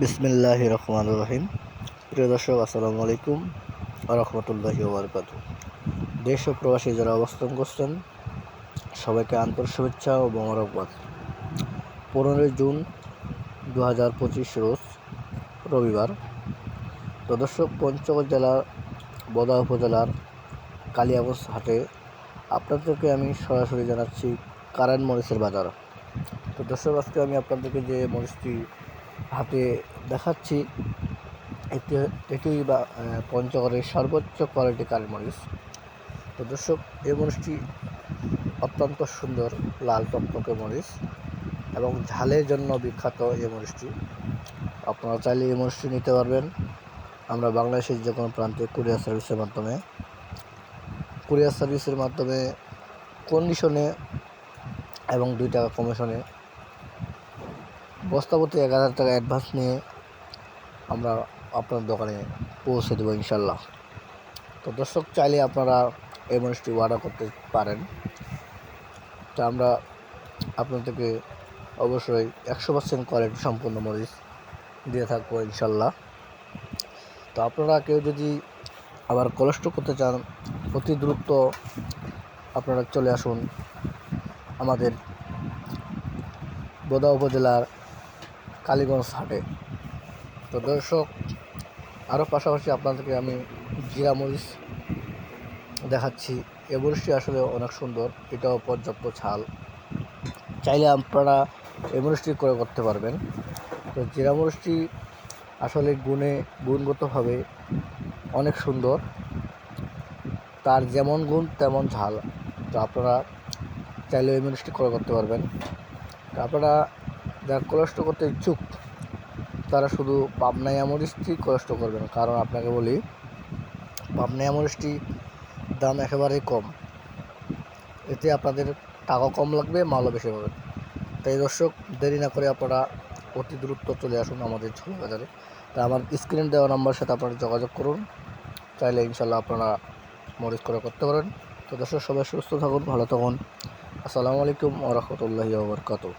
বিসমিল্লাহ রহমান রহিম। প্রিয় দর্শক, আসসালামু আলাইকুম রহমতুল্লাহি ওবরকাত দেশ ও প্রবাসী যারা অবস্থান করছেন, সবাইকে আন্তর শুভেচ্ছা ও মোবারকবাদ। পনেরোই জুন দু হাজার পঁচিশ রোজ রবিবার। তো দর্শক, পঞ্চগড় জেলার বদা উপজেলার কালিয়াগঞ্জ হাটে আপনাদেরকে আমি সরাসরি জানাচ্ছি কারেন্ট মরিচের বাজার। তো দর্শক, আজকে আমি আপনাদেরকে যে মরিচটি হাতে দেখাচ্ছি এটি এটি বা পঞ্চগড়ের সর্বোচ্চ কোয়ালিটি কারেন্ট মরিচ। তো দর্শক, এই মরিচটি অত্যন্ত সুন্দর লাল টকটকে মরিচ এবং ঝালের জন্য বিখ্যাত এই মরিচটি। আপনারা চাইলে এই মরিচটি নিতে পারবেন। আমরা বাংলাদেশের যে কোনো প্রান্তে কুরিয়ার সার্ভিসের মাধ্যমে। কুরিয়ার সার্ভিসের মাধ্যমে কন্ডিশনে এবং দুই টাকা কমিশনে বস্তাপতি এক হাজার টাকা অ্যাডভান্স নিয়ে আমরা আপনার দোকানে পৌঁছে দেবো ইনশাল্লাহ। তো দর্শক, চাইলে আপনারা এই মরিচটি অর্ডার করতে পারেন। তো আমরা আপনাদেরকে অবশ্যই একশো পার্সেন্ট কোয়ালিটি সম্পূর্ণ মরিচ দিয়ে থাকব ইনশাল্লাহ। তো আপনারা কেউ যদি আবার কলেস্ট করতে চান, অতি দ্রুত আপনারা চলে আসুন আমাদের বোদা উপজেলার কালীগঞ্জ হাটে। তো দর্শক আরও পাশাপাশি আপনাদেরকে আমি জিরা মরিচ দেখাচ্ছি। এ মরিচটি আসলে অনেক সুন্দর, এটাও পর্যাপ্ত ছাল চাইলে আপনারা এই মরিচটি করে করতে পারবেন। তো জিরা মরিচটি আসলে গুণে, গুণগতভাবে অনেক সুন্দর। তার যেমন গুণ, তেমন ঝাল। তো আপনারা চাইলে এই মরিচটি করে করতে পারবেন। তো আপনারা যারা কষ্ট করতে ইচ্ছুক, তারা শুধু পাবনাই আমরিচটি কষ্ট করবেন। কারণ আপনাকে বলি পাবনাই আমরিচটি দাম একেবারেই কম। এতে আপনাদের টাকা কম লাগবে, মালও বেশি পাবেন তাই দর্শক, দেরি না করে আপনারা অতি দ্রুত চলে আসুন আমাদের ছোটো বাজারে। তা আমার স্ক্রিন দেওয়া নাম্বারের সাথে আপনারা যোগাযোগ করুন। চাইলে ইনশাল্লাহ আপনারা মরিচ করে করতে পারেন। তো দর্শক, সবাই সুস্থ থাকুন, ভালো থাকুন। আসসালামু আলাইকুম ওরহমতুল্লাহি ওবরকাতু